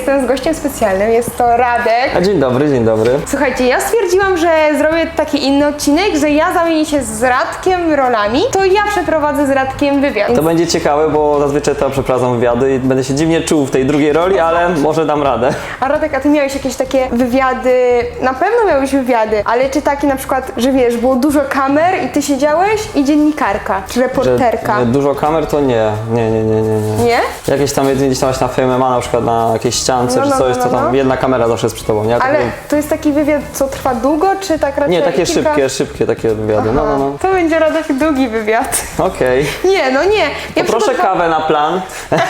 jestem z gościem specjalnym, jest to Radek. A dzień dobry, dzień dobry. Słuchajcie, ja stwierdziłam, że zrobię taki inny odcinek, że ja zamienię się z Radkiem rolami, to ja przeprowadzę z Radkiem wywiad. To będzie ciekawe, bo zazwyczaj to przeprowadzam wywiady i będę się dziwnie czuł w tej drugiej roli, ale może dam radę. A Radek, a ty miałeś jakieś takie wywiady, na pewno miałeś wywiady, ale czy takie na przykład, że wiesz, było dużo kamer i ty siedziałeś i dziennikarka, czy Że, reporterka, że dużo kamer to nie, nie, nie, nie, nie. nie. Jakieś tam jedynie gdzieś tam właśnie na filmie ma na przykład na jakiejś ściance No, czy no, coś, no, to no, tam no. jedna kamera zawsze jest przy tobą, nie? Ale Takie- to jest taki wywiad, co trwa długo, czy tak raczej Nie, takie kilka... szybkie, szybkie takie wywiady. No, no, no. To będzie Radek długi wywiad. Okej. Nie, no nie. Ja Proszę przygotowa- kawę na plan.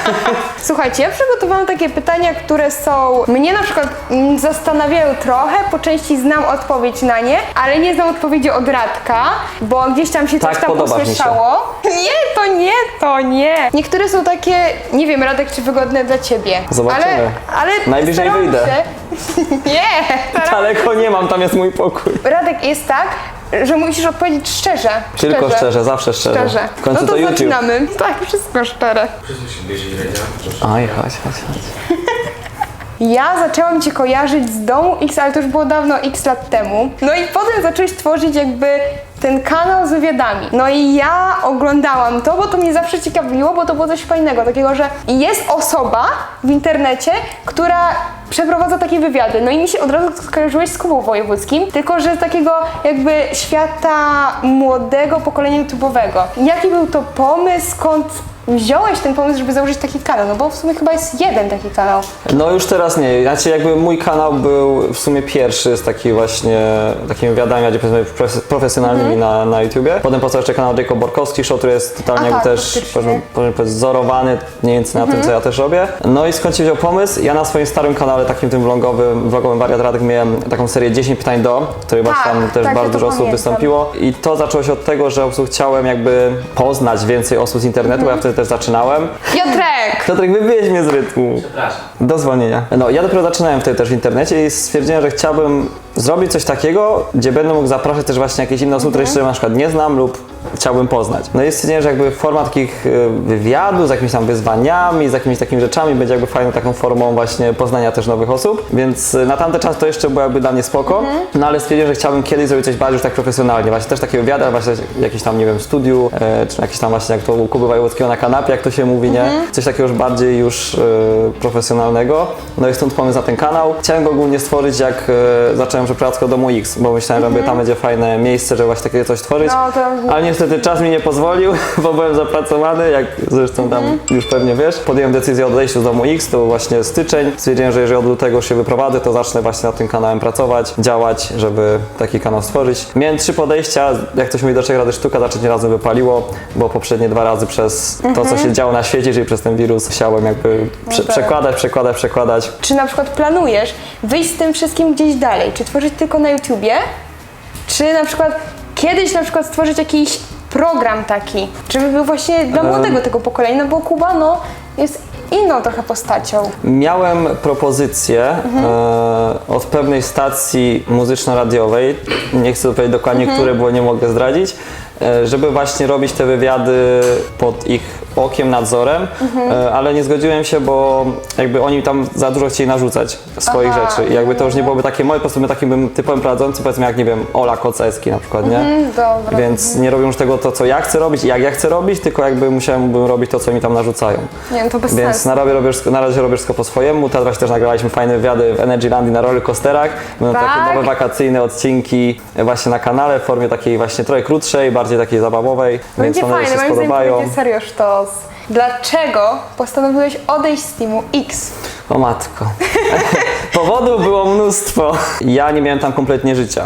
Słuchajcie, ja przygotowałam takie pytania, które są mnie na przykład mm, zastanawiają trochę, po części znam odpowiedź na nie, ale nie znam odpowiedzi od Radka, bo gdzieś tam się Tak, coś tam podobasz mi się. usłyszało. Nie, to nie, to nie. Niektóre są takie, nie wiem Radek, czy wygodne dla ciebie. Zobaczymy. Ale, ale Najwyżej staram wyjdę. Się. nie. staram- Daleko nie mam, tam jest mój pokój. Radek jest tak, że musisz odpowiedzieć szczerze. Tylko szczerze, zawsze szczerze. Szczerze. W końcu no to, to YouTube. zaczynamy. Tak, wszystko szczere. Oj, chodź, chodź, chodź. Ja zaczęłam Cię kojarzyć z domu X, ale to już było dawno X lat temu. No i potem zacząłeś tworzyć jakby ten kanał z wywiadami. No i ja oglądałam to, bo to mnie zawsze ciekawiło, bo to było coś fajnego, takiego, że jest osoba w internecie, która przeprowadza takie wywiady. No i mi się od razu skojarzyłeś z Kubą Wojewódzkim, tylko że z takiego jakby świata młodego pokolenia YouTube'owego. Jaki był to pomysł, skąd wziąłeś ten pomysł, żeby założyć taki kanał? No bo w sumie chyba jest jeden taki kanał. No już teraz nie. Znaczy jakby mój kanał był w sumie pierwszy z takich właśnie takimi wywiadami, gdzie powiedzmy profes- profesjonalnymi na, na YouTubie. Potem powstał jeszcze kanał Jacob Borkowski Show, który jest totalnie Aha, jakby też faktycznie. powiedzmy, powiedzmy, wzorowany mniej więcej na tym, co ja też robię. No i skąd się wziął pomysł? Ja na swoim starym kanale, takim tym vlogowym, vlogowym Wariat Radek miałem taką serię 10 pytań do, której właśnie Tak, tam też tak, ja bardzo to dużo osób pamiętam. wystąpiło. I to zaczęło się od tego, że po prostu chciałem jakby poznać więcej osób z internetu, bo ja wtedy też zaczynałem. Piotrek! Piotrek, wybiłeś mnie z rytmu. Przepraszam. Do zwolnienia. No, ja dopiero zaczynałem wtedy też w internecie i stwierdziłem, że chciałbym zrobić coś takiego, gdzie będę mógł zapraszać też właśnie jakieś inne osoby, które jeszcze na przykład nie znam lub chciałbym poznać. No i stwierdziłem, że jakby format takich y, wywiadów z jakimiś tam wyzwaniami, z jakimiś takimi rzeczami będzie jakby fajną taką formą właśnie poznania też nowych osób, więc y, na tamten czas to jeszcze było jakby dla mnie spoko, no ale stwierdziłem, że chciałbym kiedyś zrobić coś bardziej już tak profesjonalnie, właśnie też takie wywiady, ale właśnie jakiś tam, nie wiem, studiu, e, czy jakieś tam właśnie jak to u Kuby Wojewódzkiego na kanapie, jak to się mówi, nie? Coś takiego już bardziej już e, profesjonalnego. No i stąd pomysł na ten kanał. Chciałem go ogólnie stworzyć, jak e, zacząłem przeprowadzkę do Domu X, bo myślałem, że tam będzie fajne miejsce, żeby właśnie takie coś tworzyć. No, to- Ale niestety czas mi nie pozwolił, bo byłem zapracowany, jak zresztą tam już pewnie wiesz. Podjąłem decyzję o odejściu z Domu X, to był właśnie styczeń. Stwierdziłem, że jeżeli od lutego już się wyprowadzę, to zacznę właśnie nad tym kanałem pracować, działać, żeby taki kanał stworzyć. Miałem trzy podejścia, jak ktoś mówi do trzech razy sztuka, za trzecim razem wypaliło, bo poprzednie dwa razy przez to, co się działo na świecie, czyli przez ten wirus, chciałem jakby prze- tak. przekładać, przekładać, przekładać. Czy na przykład planujesz wyjść z tym wszystkim gdzieś dalej? Czy tworzyć tylko na YouTubie? Czy na przykład kiedyś na przykład stworzyć jakiś program taki, żeby był właśnie dla młodego tego pokolenia, no bo Kuba no jest inną trochę postacią. Miałem propozycję e, od pewnej stacji muzyczno-radiowej, nie chcę powiedzieć dokładnie, które, bo nie mogę zdradzić, e, żeby właśnie robić te wywiady pod ich okiem, nadzorem, e, ale nie zgodziłem się, bo jakby oni tam za dużo chcieli narzucać swoich Aha, rzeczy i jakby to już nie byłoby takie moje, po prostu bym takim bym typowym prowadzącym, powiedzmy jak, nie wiem, Ola Kocewski na przykład, nie? Mm, dobra. Więc nie robią już tego to, co ja chcę robić i jak ja chcę robić, tylko jakby musiałem robić to, co mi tam narzucają. Nie, no to bez Więc sensu. na, razie robię, wszystko- na razie robię wszystko po swojemu. Teraz właśnie też nagrywaliśmy fajne wywiady w Energylandii na rollercoasterach. Będą Tak. takie nowe wakacyjne odcinki właśnie na kanale w formie takiej właśnie trochę krótszej, bardziej takiej zabawowej. Będzie więc one fajne, się moim zdaniem to spodobają. będzie serio sztos. Dlaczego postanowiłeś odejść z Teamu X? O matko. Powodów było mnóstwo. Ja nie miałem tam kompletnie życia.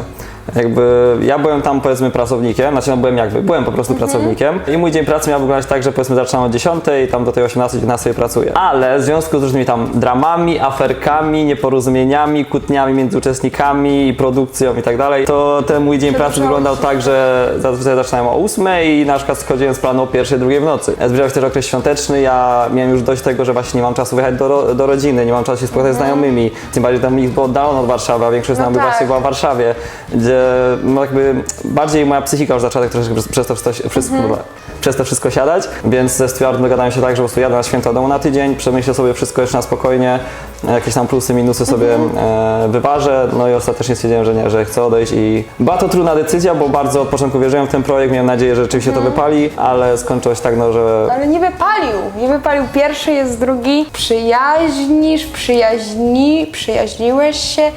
Jakby ja byłem tam powiedzmy pracownikiem, znaczy no byłem jakby, byłem po prostu Mhm. pracownikiem i mój dzień pracy miał wyglądać tak, że powiedzmy zaczynam o 10 i tam do tej 18-19 pracuję. Ale w związku z różnymi tam dramami, aferkami, nieporozumieniami, kłótniami między uczestnikami i produkcją i tak dalej, to ten mój dzień pracy Przedłużało wyglądał się. tak, że zazwyczaj zaczynałem o 8 i na przykład schodziłem z planu o 1, 2 w nocy. Zbliżał się też okres świąteczny, ja miałem już dość tego, że właśnie nie mam czasu wyjechać do, ro- do rodziny, nie mam czasu się spotkać z znajomymi, tym bardziej tam ich było oddalone od Warszawy, a większość No znajomych tak. właśnie była w Warszawie, gdzie no jakby bardziej moja psychika już zaczęła tak troszeczkę przez, przez, to, wszystko, wszystko, przez to wszystko siadać, więc ze Stuart dogadałem się tak, że po prostu jadę na święta domu na tydzień, przemyślę sobie wszystko jeszcze na spokojnie, jakieś tam plusy, minusy sobie e, wyważę, no i ostatecznie stwierdziłem, że nie, że chcę odejść i była to trudna decyzja, bo bardzo od początku wierzyłem w ten projekt, miałem nadzieję, że rzeczywiście to wypali, ale skończyło się tak, no, że Ale nie wypalił, nie wypalił. Pierwszy jest drugi. Przyjaźnisz, przyjaźni, przyjaźniłeś się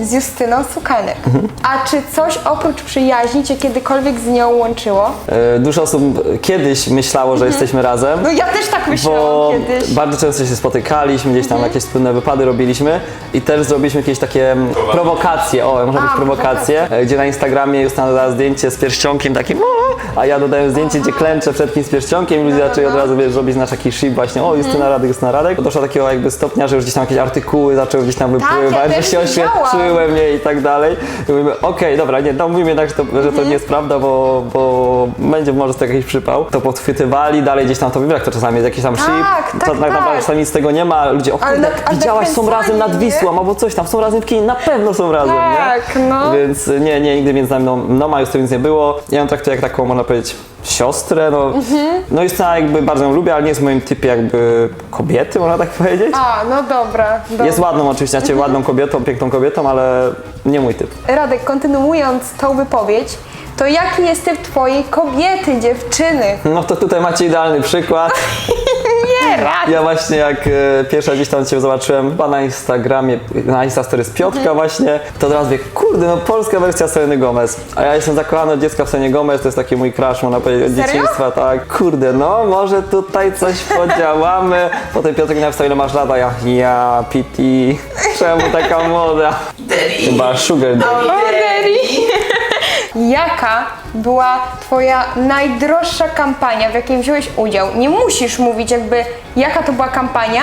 z Justyną Sukanek. A czy coś oprócz przyjaźni cię kiedykolwiek z nią łączyło? e, dużo osób kiedyś myślało, że jesteśmy razem. No ja też tak myślałam bo kiedyś. Mhm. bardzo często się spotykaliśmy, gdzieś tam jakieś wspólne wypady robiliśmy i też zrobiliśmy jakieś takie prowokacje, o, może być A, prowokacje, e, gdzie na Instagramie Justyna dodała zdjęcie z pierścionkiem takim, o, a ja dodałem zdjęcie, gdzie klęczę przed kimś z pierścionkiem i ludzie zaczęli od razu wiesz, robić nasz taki ship właśnie, o, Justyna Mhm. Radek, Justyna Radek. Doszło do takiego jakby stopnia, że już gdzieś tam jakieś artykuły zaczęły gdzieś tam Tak, ja wypływać, że też się widziałam. oświadczyłem jej i tak dalej. I mówimy, okej, dobra, nie, no mówimy jednak, że to, że Mhm. to nie jest prawda, bo, bo będzie może to jakiś przypał. To podchwytywali, dalej gdzieś tam to wybiera, to czasami jest jakiś tam Tak, ship, tak, co tak naprawdę tak. czasami nic z tego nie ma, ludzie, o Ale kurde, na- ale widziałaś, są razem nad nie? Wisłą, albo coś tam, są razem w kinie, na pewno są razem, Tak, nie? no. Więc nie, nie, nigdy między nami no, no ma już to nic nie było. Ja ją traktuję jak taką, można powiedzieć, siostrę, no. Mhm. No Justyna jakby bardzo ją lubię, ale nie jest w moim typie jakby kobiety, można tak powiedzieć. A, no dobra. dobra. Jest ładną oczywiście, znaczy Mhm. ładną kobietą, piękną kobietą, ale nie mój typ. Radek, kontynuując tą wypowiedź, to jaki jest typ twojej kobiety, dziewczyny? No to tutaj macie idealny przykład. Nie, Radek. Ja właśnie jak e, pierwsza gdzieś tam Cię zobaczyłem chyba na Instagramie, na Instastory z Piotrka Mhm. właśnie, to od razu mówię, kurde, no polska wersja Seleny Gomez. A ja jestem zakochany od dziecka w Selenie Gomez, to jest taki mój crush, można powiedzieć, od Serio? dzieciństwa, tak. Kurde, no może tutaj coś podziałamy. Potem Piotrek mi napisał, ile masz lat, a ja, ja, Piti, czemu taka moda? Chyba Sugar Daddy. Ordery. Jaka była twoja najdroższa kampania, w jakiej wziąłeś udział? Nie musisz mówić jakby jaka to była kampania,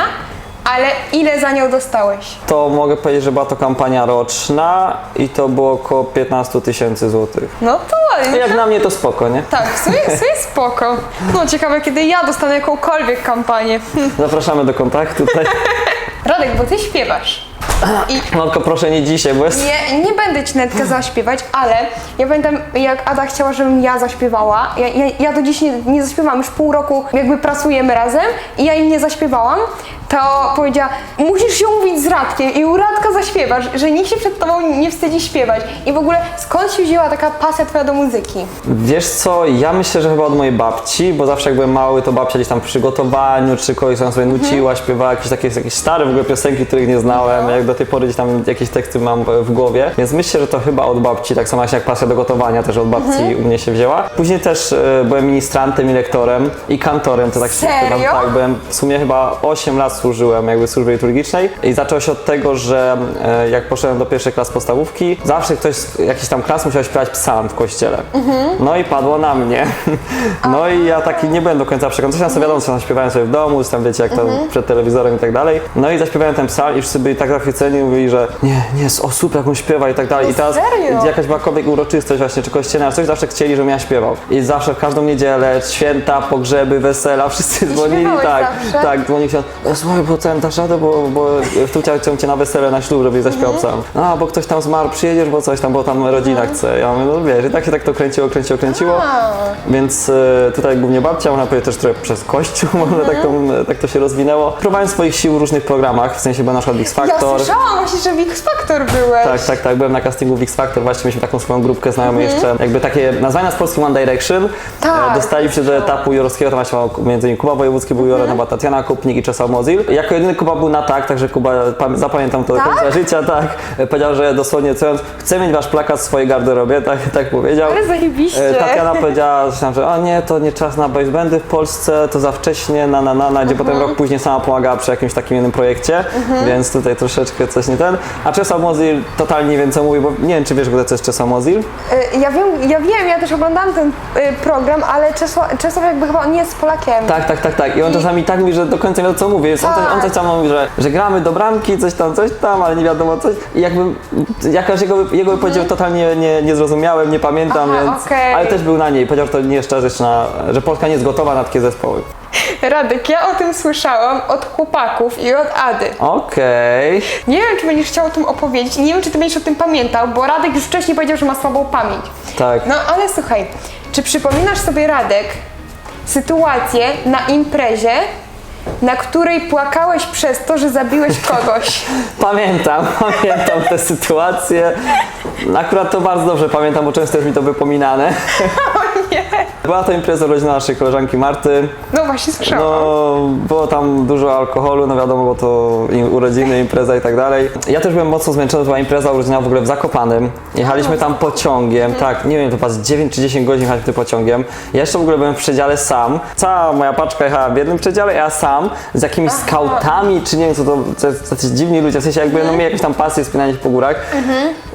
ale ile za nią dostałeś? To mogę powiedzieć, że była to kampania roczna i to było około 15 tysięcy złotych. No to. Jak na mnie to spoko, nie? Tak, w sumie, w sumie spoko. No ciekawe, kiedy ja dostanę jakąkolwiek kampanię. Zapraszamy do kontaktu tutaj. Radek, bo ty śpiewasz. I tylko proszę nie dzisiaj, bo jest... Nie, nie będę ci netka zaśpiewać, ale ja pamiętam, jak Ada chciała, żebym ja zaśpiewała. Ja, ja, ja do dziś nie, nie zaśpiewałam, już pół roku jakby pracujemy razem i ja im nie zaśpiewałam. To powiedziała, musisz się umówić z Radkiem i u Radka zaśpiewasz, że nikt się przed tobą nie wstydzi śpiewać. I w ogóle skąd się wzięła taka pasja twoja do muzyki? Wiesz co, ja myślę, że chyba od mojej babci, bo zawsze jak byłem mały, to babcia gdzieś tam przy gotowaniu, czy kogoś tam sobie nuciła, śpiewała jakieś takie jakieś stare w ogóle piosenki, których nie znałem, jak do tej pory gdzieś tam jakieś teksty mam w- w głowie, więc myślę, że to chyba od babci, tak samo jak pasja do gotowania też od babci u mnie się wzięła. Później też e, byłem ministrantem i lektorem i kantorem, to tak się Serio? tak, byłem w sumie chyba 8 lat służyłem jakby w służbie liturgicznej i zaczęło się od tego, że e, jak poszedłem do pierwszej klas podstawówki, zawsze ktoś z jakiejś tam klas musiał śpiewać psalm w kościele. No i padło na mnie. No i ja taki nie byłem do końca przekonany. Coś tam wiadomo, co tam śpiewałem sobie w domu, tam wiecie, jak to przed telewizorem i tak dalej. No i zaśpiewałem ten psalm i wszyscy byli tak zachwyceni, mówili, że nie, nie, o super, jak on śpiewa i tak dalej. I teraz serio? jakaś byłakolwiek uroczystość właśnie, czy kościelna, coś zawsze chcieli, żebym ja śpiewał. I zawsze w każdą niedzielę, święta, pogrzeby, wesela, wszyscy dzwonili, śpiewałeś tak, zawsze? tak, dzwonił się, słuchaj, bo ten, dasz radę, bo, bo tu chciałem cię na wesele, na ślub, żebyś zaśpiewał Mhm. psalm. A, bo ktoś tam zmarł, przyjedziesz, bo coś tam, bo tam rodzina chce. Ja mówię, no wiesz, i tak się tak to kręciło, kręciło, kręciło. Więc e, tutaj głównie babcia, można powiedzieć też trochę przez kościół, może tak, to, tak to się rozwinęło. Próbowałem swoich sił w różnych programach, w sensie byłem na przykład X Ja Factor. słyszałam właśnie, że w X Factor byłeś. Tak, tak, tak, byłem na castingu w X Factor, właśnie mieliśmy taką swoją grupkę znajomych jeszcze, jakby takie nazwania z polskim One Direction. Mhm. Tak, E, Dostaliśmy do etapu jurowskiego, tam właśnie między innymi Kuba Wojewódzki był jurem, Mhm. była Tatiana Kupnik i Czesław Mozil. Jako jedyny Kuba był na tak, także Kuba, pam- zapamiętam to do Tak? końca życia, tak. E, Powiedział, że dosłownie cytując, chcę mieć wasz plakat w swojej garderobie, tak, tak powiedział. Ale zajebiście. E, Tatiana powiedziała, coś tam, że o nie, to nie czas na boys bandy w Polsce, to za wcześnie, na na na, na gdzie Mhm. potem rok później sama pomagała przy jakimś takim jednym projekcie, więc tutaj troszeczkę coś nie ten. A Czesław Mozil totalnie nie wiem co mówi, bo nie wiem czy wiesz w ogóle co jest Czesław Mozil. Y, Ja wiem, ja wiem, ja też oglądałam ten y, program, ale Czesław, Czesław jakby chyba on nie jest Polakiem. Tak, tak, tak, tak. I on czasami tak mówi, że do końca nie wie co mówi, więc On, coś, on Tak. coś tam mówi, że, że gramy do bramki, coś tam, coś tam, ale nie wiadomo coś. I jakby jakaś jego, jego wypowiedzi totalnie nie, nie zrozumiałem, nie pamiętam, Mhm. Aha, więc. okej. Ale też był na niej. Powiedział, że to nie jest czas jeszcze na, że Polska nie jest gotowa na takie zespoły. Radek, ja o tym słyszałam od chłopaków i od Ady. Okej. Nie wiem, czy będziesz chciał o tym opowiedzieć i nie wiem, czy ty będziesz o tym pamiętał, bo Radek już wcześniej powiedział, że ma słabą pamięć. Tak. No ale słuchaj, czy przypominasz sobie, Radek, sytuację na imprezie, na której płakałeś przez to, że zabiłeś kogoś? Pamiętam, pamiętam tę sytuację. Akurat to bardzo dobrze pamiętam, bo często jest mi to wypominane. Była to impreza urodzina naszej koleżanki Marty. No właśnie słyszałam. No, było tam dużo alkoholu, no wiadomo, bo to im- urodziny, impreza i tak dalej. Ja też byłem mocno zmęczony, to była impreza urodzina w ogóle w Zakopanem. Jechaliśmy tam pociągiem, tak, nie wiem, to z 9 czy 10 godzin jechaliśmy tym pociągiem. Ja jeszcze w ogóle byłem w przedziale sam. Cała moja paczka jechała w jednym przedziale, ja sam z jakimiś skautami, czy nie wiem co to, to jest tacy dziwni ludzie, w sensie jakby no mieli jakąś tam pasję spinanie się po górach.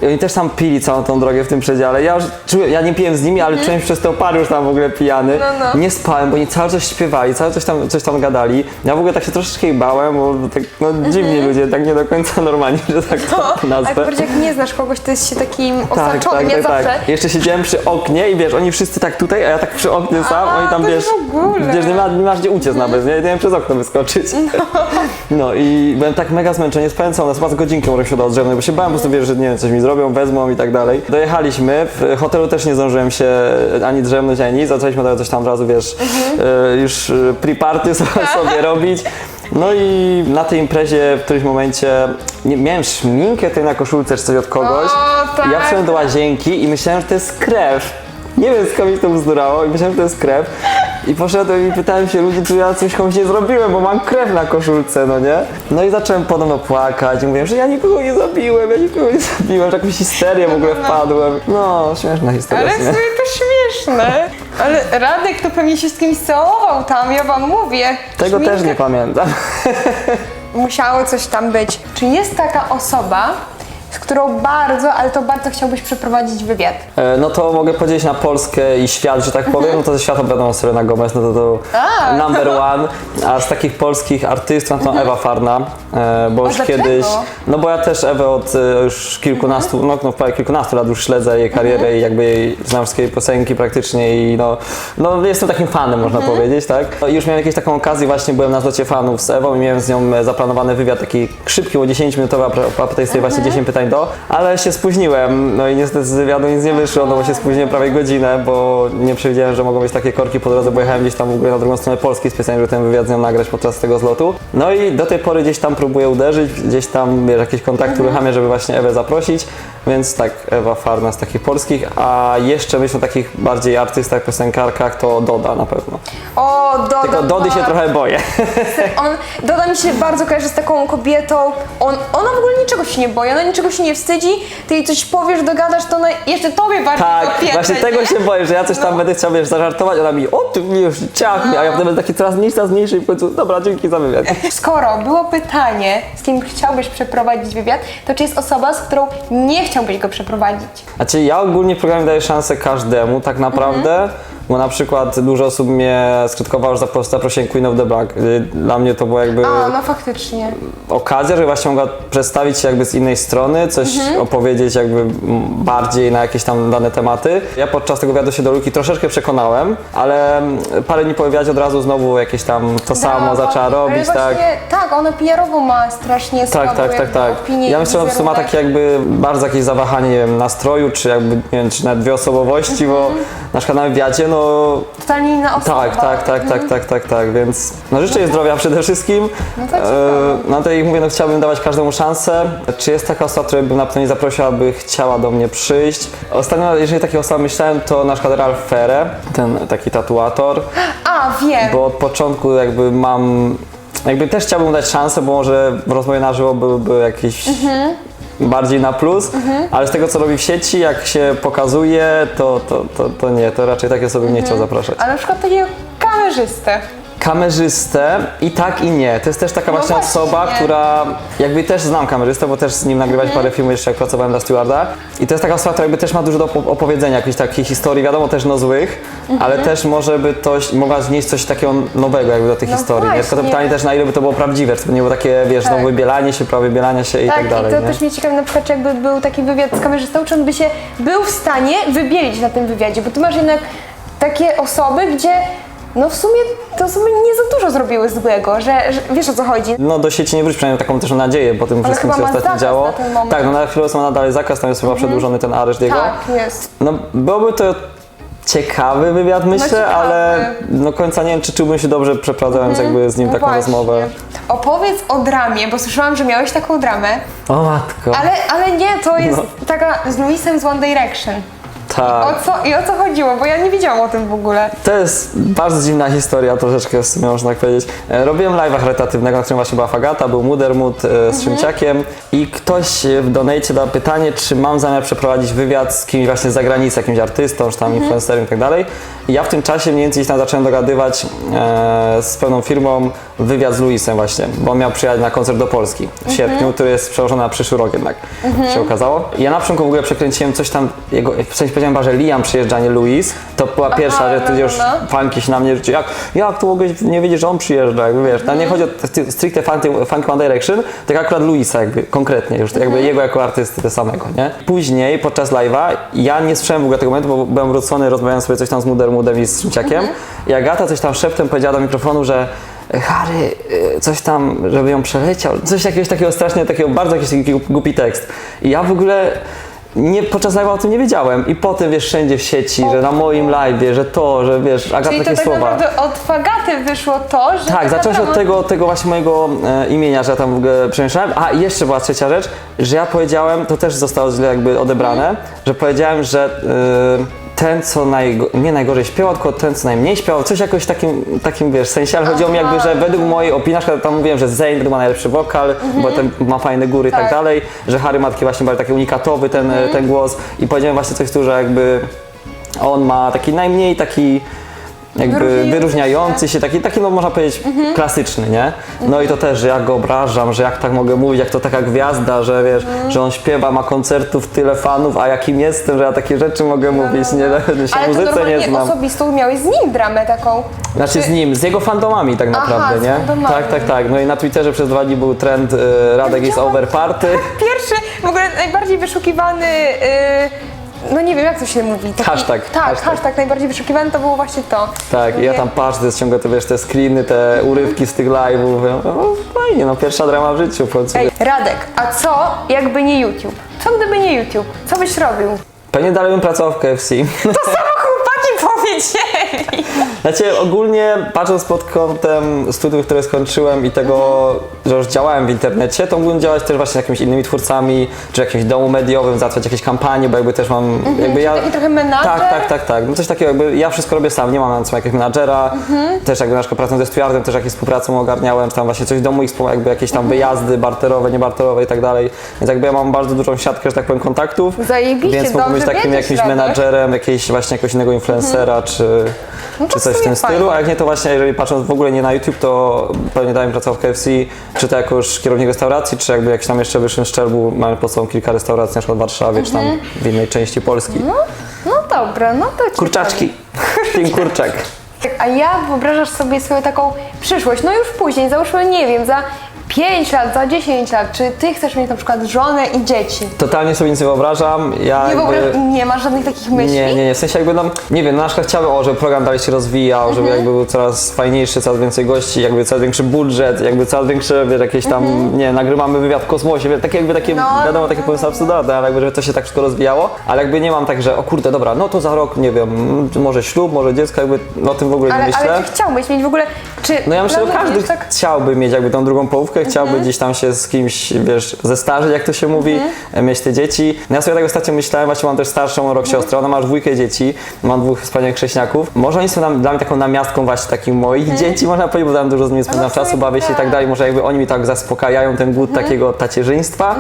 I oni też tam pili całą tą drogę w tym przedziale. Ja już czułem, ja nie piłem z nimi, ale czułem się przez te opary już tam w ogóle pijany. No, no. Nie spałem, bo oni cały czas śpiewali, cały coś tam, coś tam gadali. Ja w ogóle tak się troszeczkę ich bałem, bo tak no, dziwni ludzie, tak nie do końca normalni, że tak to Mhm. No, ale nazwę. bardziej jak nie znasz kogoś, to jest się takim Tak, osaczonym, tak, ja tak, zawsze. tak. Jeszcze siedziałem przy oknie i wiesz, oni wszyscy tak tutaj, a ja tak przy oknie sam, A, oni tam to wiesz, w ogóle. wiesz nie, ma, nie masz gdzie uciec nawet, nie, nie wiem przez okno wyskoczyć. No. i byłem tak mega zmęczony, noc, chyba z godzinkę może się udało zdrzemnąć, bo się bałem po prostu, wiesz, że nie wiem, coś mi zrobią, wezmą i tak dalej. Dojechaliśmy, w hotelu też nie zdążyłem się ani drzemnąć, ani nic, zaczęliśmy coś tam od razu, wiesz, e, już e, pre-party sobie, sobie robić. No i na tej imprezie w którymś momencie nie, miałem szminkę tutaj na koszulce czy coś od kogoś. O, tak. Ja wszedłem do łazienki i myślałem, że to jest krew. Nie wiem skąd mi to bzdurało i myślałem, że to jest krew. I poszedłem i pytałem się ludzi, czy ja coś komuś nie zrobiłem, bo mam krew na koszulce, no nie? No i zacząłem podobno płakać i mówiłem, że ja nikogo nie zabiłem, ja nikogo nie zabiłem, że jakąś histerię w ogóle wpadłem. No, śmieszna historia. Ale w sumie to śmieszne. Ale Radek to pewnie się z kimś całował tam, ja wam mówię. Tego Szminka- też nie pamiętam. Musiało coś tam być. Czy jest taka osoba, z którą bardzo, ale to bardzo chciałbyś przeprowadzić wywiad? E, No to mogę powiedzieć na Polskę i świat, że tak powiem, no to ze świata wiadomo Selena Gomez, no to to A. number one, a z takich polskich artystów no to Ewa Farna, e, bo już dlaczego? kiedyś, no bo ja też Ewę od e, już kilkunastu, no, no prawie kilkunastu lat już śledzę jej karierę i jakby jej, znam wszystkie jej piosenki praktycznie i no, no jestem takim fanem można powiedzieć, tak. No i już miałem jakąś taką okazję, właśnie byłem na zlocie fanów z Ewą i miałem z nią e, zaplanowany wywiad taki szybki, bo 10 minutowy, a po tej sobie właśnie 10 pytań ale się spóźniłem, no i niestety z wywiadu nic nie wyszło, no bo się spóźniłem prawie godzinę, bo nie przewidziałem, że mogą być takie korki po drodze, bo jechałem gdzieś tam w ogóle na drugą stronę Polski specjalnie, żeby ten wywiad z nią nagrać podczas tego zlotu. No i do tej pory gdzieś tam próbuję uderzyć, gdzieś tam wiesz, jakieś kontakty uruchamiam, żeby właśnie Ewę zaprosić, więc tak, Ewa Farna z takich polskich, a jeszcze myślę o takich bardziej artystach, piosenkarkach, to Doda na pewno. O, Doda. Tylko Dody się trochę boję. On, Doda mi się bardzo kojarzy z taką kobietą. On, ona w ogóle niczego się nie boi, ona niczego się nie wstydzi. Ty jej coś powiesz, dogadasz, to ona jeszcze tobie bardziej Tak, właśnie tego nie? się boję, że ja coś tam będę chciał, wiesz, zażartować, ona mi, o ty mi już ciach, a ja będę taki coraz mniejszy, coraz mniejszy i w końcu, dobra, dzięki za wywiad. Skoro było pytanie, z kim chciałbyś przeprowadzić wywiad, to czy jest osoba, z którą nie chciałbyś go przeprowadzić? Znaczy ja ogólnie w programie daję szansę każdemu tak naprawdę, bo na przykład dużo osób mnie skrytykowało, że zapro- zaprosiłem Queen of the Black. Y, Dla mnie to była jakby A, no faktycznie. okazja, że właśnie mogła przedstawić się jakby z innej strony, coś opowiedzieć jakby bardziej na jakieś tam dane tematy. Ja podczas tego wywiadu się do Luki troszeczkę przekonałem, ale mm, parę dni po wywiadzie od razu znowu jakieś tam to samo zaczęła robić, Ale tak. właśnie, tak, ona PR-owo ma strasznie Tak, słabą tak, tak, jakby tak. opinię Ja i myślę, że po prostu ma wizerunek. takie jakby bardzo jakieś zawahanie nie wiem, nastroju, czy jakby, nie wiem, czy nawet dwie osobowości, bo na przykład na wywiadzie, no Totalnie inna osoba. tak, tak, tak, tak, tak, tak, tak, więc no życzę jej zdrowia przede wszystkim. No to E, no to jak mówię, no chciałbym dawać każdemu szansę. Czy jest taka osoba, której bym na pewno nie zaprosił, aby chciała do mnie przyjść? Ostatnio, jeżeli takiej osoby myślałem, to na przykład Ralph Ferre, ten taki tatuator, A, wiem. bo od początku jakby mam, jakby też chciałbym dać szansę, bo może w rozmowie na żywo byłby jakiś bardziej na plus, ale z tego co robi w sieci, jak się pokazuje, to, to, to, to nie, to raczej takie osoby bym nie chciał zapraszać. A na przykład takiego kamerzystę. Kamerzystę i tak i nie. To jest też taka No właśnie właśnie, osoba, nie? która jakby też znam kamerzystę, bo też z nim nagrywałem Mhm. parę filmów jeszcze jak pracowałem dla Stewarda. I to jest taka osoba, która jakby też ma dużo do opo- opowiedzenia, jakichś takich historii, wiadomo też no złych, Mhm. ale też może by coś, mogła wnieść coś takiego nowego jakby do tych No historii. Nie? Tylko to właśnie. pytanie też na ile by to było prawdziwe, czy to nie było takie, wiesz, Tak. no wybielanie się, prawie wybielanie się i tak, Tak, dalej. i to nie? też mnie ciekawi na przykład, czy jakby był taki wywiad z kamerzystą, czy on by się był w stanie wybielić na tym wywiadzie, bo ty masz jednak takie osoby, gdzie no w sumie te osoby nie za dużo zrobiły złego, że, że wiesz o co chodzi. No do sieci nie wróci, przynajmniej taką też nadzieję po tym wszystkim, chyba co ma ostatnio zakaz działo. na ten moment. Tak, no na chwilę ma nadal zakaz, tam jest chyba przedłużony ten areszt jego. Tak, jest. No byłoby to ciekawy wywiad myślę, ciekawy. ale do końca nie wiem czy czułbym się dobrze przeprowadzając jakby z nim No taką właśnie. rozmowę. Opowiedz o dramie, bo słyszałam, że miałeś taką dramę, O matko. ale, ale nie, to jest No. taka z Luisem z One Direction. Tak. O co, I o co chodziło, bo ja nie wiedziałam o tym w ogóle. To jest bardzo dziwna historia, troszeczkę w sumie można tak powiedzieć. E, Robiłem live'a charytatywnego, na którym właśnie była Fagata, był Mudermut e, Mhm. z Szymciakiem i ktoś w donate dał pytanie, czy mam zamiar przeprowadzić wywiad z kimś właśnie z zagranicy, jakimś artystą, czy tam Mhm. influencerem i tak dalej. Ja w tym czasie mniej więcej tam zacząłem dogadywać e, z pewną firmą wywiad z Luisem właśnie, bo on miał przyjechać na koncert do Polski w Mhm. sierpniu, który jest przełożony na przyszły rok jednak, się okazało. Ja na początku w ogóle przekręciłem coś tam, jego, w sensie powiedziałem, że Liam przyjeżdża, nie Luis. To była pierwsza, że no, no, już no. fanki się na mnie rzuciły. Jak, jak tu mogłeś nie wiedzieć, że on przyjeżdża, jakby wiesz. Tam nie chodzi o stricte Funk Funk One Direction, tylko akurat Luisa jakby konkretnie już, jakby Mhm. jego jako artysty, te samego, nie? Później, podczas live'a, ja nie słyszałem w ogóle tego momentu, bo byłem wrócony, rozmawiałem sobie coś tam z Muder Mudem i z Szymciakiem Mhm. i Agata coś tam szeptem powiedziała do mikrofonu, że Harry, y, coś tam, żeby ją przeleciał, coś jakiegoś takiego strasznie, takiego bardzo jakiś taki głupi tekst. I ja w ogóle nie, podczas live'a o tym nie wiedziałem i potem wiesz wszędzie w sieci, że na moim live'ie, że to, że wiesz, Agata Czyli to takie tak słowa. naprawdę od Fagaty wyszło to, że... Tak, zacząłem się od naprawdę- tego, tego właśnie mojego e, imienia, że ja tam w ogóle przemieszczałem. A i jeszcze była trzecia rzecz, że ja powiedziałem, to też zostało źle jakby odebrane, że powiedziałem, że e, ten, co najgo, nie najgorzej śpiewał, tylko ten, co najmniej śpiewał, coś jakoś takim, takim wiesz, sensie, ale chodziło mi jakby, że według mojej opinii, na przykład tam mówiłem, że Zayn ma najlepszy wokal, bo ten ma fajne góry i tak, Tak. dalej, że Harry ma taki właśnie bardziej taki unikatowy ten, ten głos i powiedziałem właśnie coś tu, że jakby on ma taki najmniej taki jakby Wyróżniający się, taki, taki no można powiedzieć klasyczny, nie? No i to też, że ja go obrażam, że jak tak mogę mówić, jak to taka gwiazda, że wiesz, że on śpiewa, ma koncertów, tyle fanów, a jakim jestem, że ja takie rzeczy mogę mówić, nie? Że się Ale to muzyce normalnie nie znam. osobistą miałeś z nim dramę taką. Znaczy z nim, z jego fandomami tak naprawdę, z nie? fandomami. Tak, tak, tak. No i na Twitterze przez dwa dni był trend y, Radek jest widziałam. over party. Pierwszy, w ogóle najbardziej wyszukiwany, yy, no nie wiem jak to się mówi. Taki, Hashtag, Tak, hashtag. hashtag. najbardziej wyszukiwany to było właśnie to. Tak, i ja tam patrzę, ciągle te, wiesz, te screeny, te urywki z tych live'ów. No, fajnie, no pierwsza drama w życiu w końcu. Ej, Radek, a co jakby nie YouTube? Co gdyby nie YouTube? Co byś robił? Pewnie dalej bym pracował w KFC. To samo. Znaczy ogólnie patrząc pod kątem studiów, które skończyłem i tego, że już działałem w internecie, to mógłbym działać też właśnie z jakimiś innymi twórcami, czy w jakimś domu mediowym, załatwiać jakieś kampanie, bo jakby też mam, jakby ja... taki trochę menadżer? Tak, tak, tak, tak. No coś takiego jakby, ja wszystko robię sam, nie mam na co jakiegoś menadżera, też jakby na przykład pracując ze stewardem, też jakieś współpracę ogarniałem, czy tam właśnie coś w domu, ich współ- jakby jakieś tam wyjazdy barterowe, niebarterowe i tak dalej, więc jakby ja mam bardzo dużą siatkę, że tak powiem, kontaktów. Zajebiście, Więc mógłbym być dobrze takim wiedzieć, jakimś Radek. menadżerem, jakiegoś właśnie jakiegoś innego influencera, czy, No to czy coś w w tym sumie stylu, fajnie. a jak nie to właśnie, jeżeli patrząc w ogóle nie na YouTube, to pewnie dalej bym pracował w KFC, czy to jako już kierownik restauracji, czy jakby jakiś tam jeszcze wyższym szczeblu, mamy pod sobą kilka restauracji, na przykład w Warszawie, czy tam w innej części Polski. No, no dobra, no to ciekawe. Kurczaczki, Team Kurczak. A ja wyobrażasz sobie swoją taką przyszłość, no już później, załóżmy, nie wiem, za 5 lat, za 10 lat, czy ty chcesz mieć na przykład żonę i dzieci? Totalnie sobie nic nie wyobrażam, ja Nie, jakby... wyobraż, nie masz żadnych takich myśli? Nie, nie, nie, w sensie jakby no, nie wiem, no na przykład chciałbym, o, żeby program dalej się rozwijał, żeby Mhm. jakby był coraz fajniejszy, coraz więcej gości, jakby coraz większy budżet, jakby coraz większe, wiesz, jakieś tam, nie nagrywamy wywiad w kosmosie, wiesz, takie jakby takie, Mhm. No, wiadomo, no, takie no, pomysły absurdalne, ale jakby, żeby to się tak wszystko rozwijało, ale jakby nie mam tak, że o kurde, dobra, no to za rok, nie wiem, może ślub, może dziecko, jakby no, o tym w ogóle nie Ale, myślę. ale czy chciałbyś mieć w ogóle, czy No ja myślę, że planujesz każdy tak? chciałby mieć jakby tą drugą połówkę, chciałby Mhm. gdzieś tam się z kimś, wiesz, zestarzeć, jak to się mówi, e, mieć te dzieci. No ja sobie tak ostatnio myślałem, właśnie mam też starszą o rok Mhm. siostrę, ona ma już dwójkę dzieci, mam dwóch wspaniałych chrześniaków. Może oni są nam, dla mnie taką namiastką właśnie takich moich dzieci, można powiedzieć, bo tam dużo z nimi spędzam Mhm. No w czasu, bawię się i tak dalej, może jakby oni mi tak zaspokajają ten głód Mhm. takiego tacierzyństwa.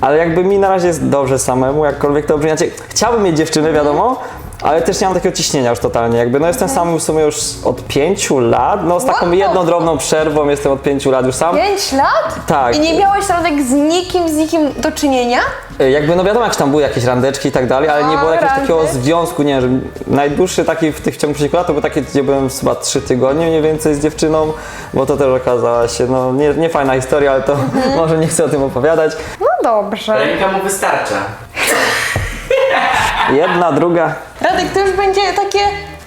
Ale jakby mi na razie jest dobrze samemu, jakkolwiek to brzmi. Znaczy, chciałbym mieć dziewczynę, wiadomo, Ale też nie mam takiego ciśnienia już totalnie, jakby no jestem sam w sumie już od pięciu lat, no z taką the jedną drobną przerwą jestem od pięciu lat już sam. 5 lat? Tak. I nie miałeś Radek z nikim, z nikim do czynienia? Y, Jakby no wiadomo, jak tam były jakieś randeczki i tak dalej, ale nie A, było jakiegoś randy? takiego związku, nie wiem, że najdłuższy taki w tych w ciągu 5 lat to był taki, gdzie byłem chyba 3 tygodnie mniej więcej z dziewczyną, bo to też okazała się, no nie, nie fajna historia, ale to Mhm. może nie chcę o tym opowiadać. No dobrze. Ręka mu wystarcza. Jedna, druga, Radek, to już będzie takie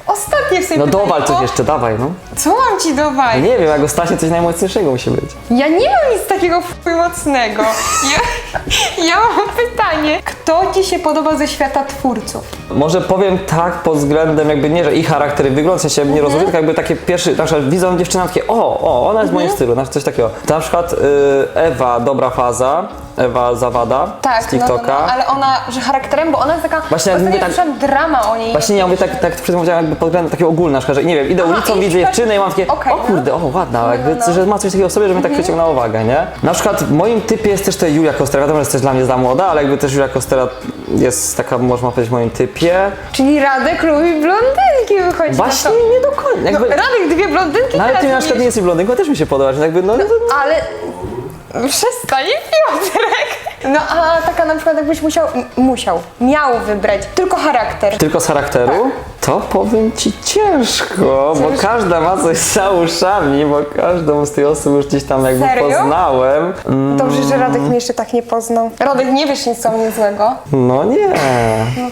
ostatnie w sobie no pytanie, dowal coś bo- jeszcze, dawaj no. Co mam ci dowalić? Nie wiem, jak ostatnio coś najmocniejszego musi być. Ja nie mam nic takiego mocnego. Ja, ja mam pytanie. Kto ci się podoba ze świata twórców? Może powiem tak pod względem jakby nie, że ich charakter i wygląd, w sensie Mhm. nie rozumiem, tylko jakby takie pierwsze, na przykład widzą dziewczynę takie, o, o, ona jest w moim Mhm. stylu, znaczy coś takiego. Na przykład y, Ewa, dobra faza, Ewa Zawada z Tak, no, no, TikToka. no, ale ona, że charakterem, bo ona jest taka, Właśnie mówię tak- drama o niej. Właśnie ja mówię tak, tak przed powiedziałem jakby pod względem takiego ogólnego, na przykład, że nie wiem, idę Aha, ulicą, widzę tak- dziewczynę i mam takie, Okej, o no. kurde, o ładna, jakby, no. że ma coś takiego w sobie, że mnie tak przyciągnęło uwagę, nie? Na przykład w moim typie jest też tutaj Julia Kostera, wiadomo, że jest też dla mnie za młoda, ale jakby też Julia Kostera jest taka, można powiedzieć, w moim typie. Czyli Radek lubi blondynki wychodzi Właśnie na to. nie do końca, No, jakby... Radek dwie blondynki No ale ty na przykład nie jesteś blondynką, też mi się podoba, że jakby no... no, no. Ale przestań Piotrek. No a taka na przykład jakbyś musiał, m- musiał, miał wybrać tylko charakter. Tylko z charakteru? To powiem ci ciężko, bo każda ma coś za uszami, bo każdą z tych osób już gdzieś tam jakby Serio? poznałem. Mm, Dobrze, że Radek mnie jeszcze tak nie poznał. Radek, nie wiesz nic o mnie złego. No nie.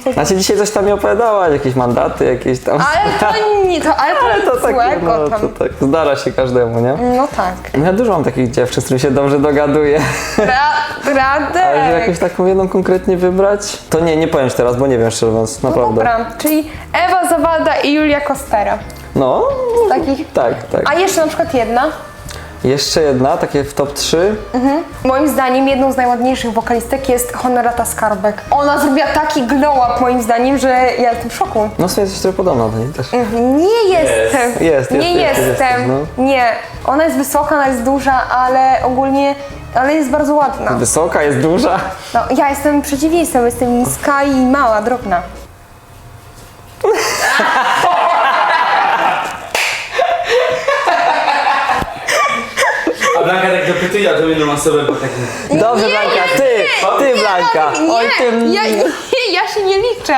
to- Znaczy dzisiaj coś tam mi opowiadałaś, jakieś mandaty, jakieś tam... Ale to nie, to, ale to, Ale to nic tak, złego no, tam. to tak, zdarza się każdemu, nie? No tak. No Ja dużo mam takich dziewczyn, z którymi się dobrze dogaduję, Ra Radek. Ale żeby jakąś taką jedną konkretnie wybrać, to nie, nie powiem ci teraz, bo nie wiem szczerze mówiąc, No naprawdę. dobra, czyli Ewa Zawada i Julia Kostera. No, Takich. tak, tak. A jeszcze na przykład jedna. Jeszcze jedna, takie w top 3. Moim zdaniem jedną z najładniejszych wokalistek jest Honorata Skarbek. Ona zrobiła taki glow up moim zdaniem, że ja jestem w szoku. No w sumie jesteś trochę podobna do niej też. Nie jestem. Jest, nie jest, jest, jestem. jesteś, Nie. Ona jest wysoka, ona jest duża, ale ogólnie, ale jest bardzo ładna. Wysoka, jest duża. No, ja jestem przeciwieństwem, jestem niska i mała, drobna. A Blanka tak dopytuje o tą inną osobę, bo tak... Dobrze, Blanka, ty, ty, Blanka. Nie, Oj, ty, ja, nie, ja się nie liczę.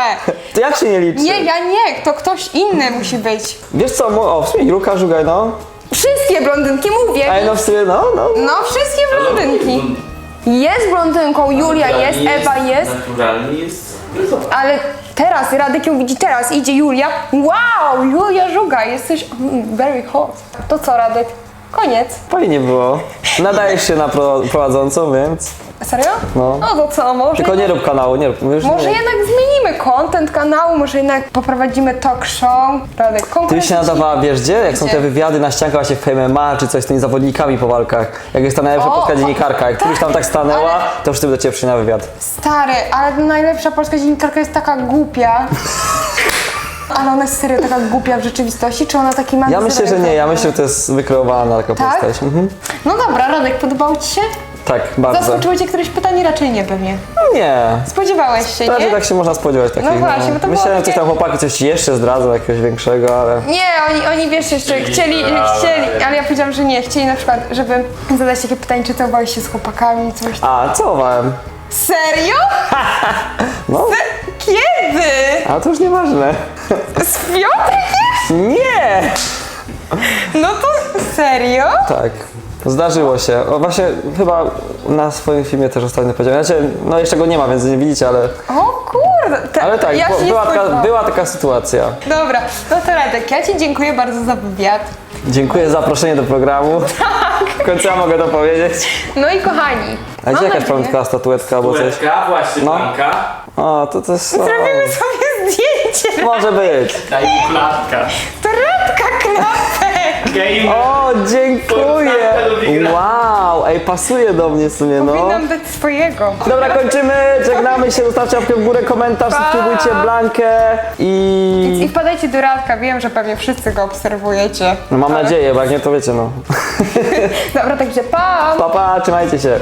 to jak się nie liczy? Nie, ja nie, to ktoś inny musi być. Wiesz co, mo- o, w sumie Julka Żugaj, no. Wszystkie blondynki mówię. Ej, no w sumie, no, no. No, wszystkie blondynki. Jest blondynką, Julia jest, Ewa jest, Naturalny jest... ale teraz, Radek ją widzi teraz, idzie Julia. Wow, Julia Żuga, jesteś mm, very hot. To co, Radek? Koniec. Fajnie było. Nadajesz się na pro, prowadzącą, więc... Serio? No. No to co, może... Tylko nie rób kanału, nie rób. Już Może nie. jednak zmienimy content kanału, może jednak poprowadzimy talk show. Radek, Ty byś się nadawała, wiesz gdzie? Jak są Gdzie? te wywiady na ściankach właśnie w MMA czy coś z tymi zawodnikami po walkach. Jak jest ta najlepsza O, polska o, dziennikarka. Jak któryś tam tak stanęła, ale- to już ty do ciebie przyjdzie na wywiad. Stary, ale najlepsza polska dziennikarka jest taka głupia. Ale ona jest serio taka głupia w rzeczywistości, czy ona taki ma Ja myślę, że nie. Ja myślę, że to jest wykreowana taka Tak? postać. Mhm. No dobra, Radek, podobało Ci się? Tak, bardzo. Zaskoczyło Cię któreś pytanie? Raczej nie pewnie. Nie. Spodziewałeś się, Raczej nie? tak się można spodziewać takich. No właśnie, bo to było Myślałem, że coś takie- tam chłopaki coś jeszcze zdradzą, jakiegoś większego, ale... Nie, oni, oni wiesz jeszcze, chcieli, Chcieli, chcieli, ale- ale ja powiedziałam, że nie. Chcieli na przykład, żeby zadać takie pytanie, czy całowałeś się z chłopakami, coś tam. A, całowałem. Serio? No, Kiedy? ale to już nieważne. Z Piotrkiem? Nie! No to serio? Tak. Zdarzyło się. O, właśnie chyba na swoim filmie też ostatnio powiedziałem. Znaczy, no jeszcze go nie ma, więc nie widzicie, ale... O kurde. Te, Ale tak, ja bo, się nie była, taka, spodziewałam. była taka sytuacja. Dobra, no to Radek, ja Ci dziękuję bardzo za wywiad. Dziękuję za zaproszenie do programu. W końcu ja mogę to powiedzieć. No i kochani, A gdzie jakaś nadzieję- pamiątka, statuetka albo coś? Tułeczka, właśnie No. O, to to jest... Zrobimy sobie zdjęcie. Może być. Daj mi klatka. To Radka Klapek. Game. O, dziękuję! Wow, ej, pasuje do mnie w sumie, no. Powinnam dać swojego. Dobra, kończymy, żegnamy się, zostawcie łapkę w górę, komentarz, subskrybujcie Blankę I i... wpadajcie do Radka, wiem, że pewnie wszyscy go obserwujecie. No mam nadzieję, bo jak nie to wiecie, no. Dobra, także pa! Pa, pa, trzymajcie się.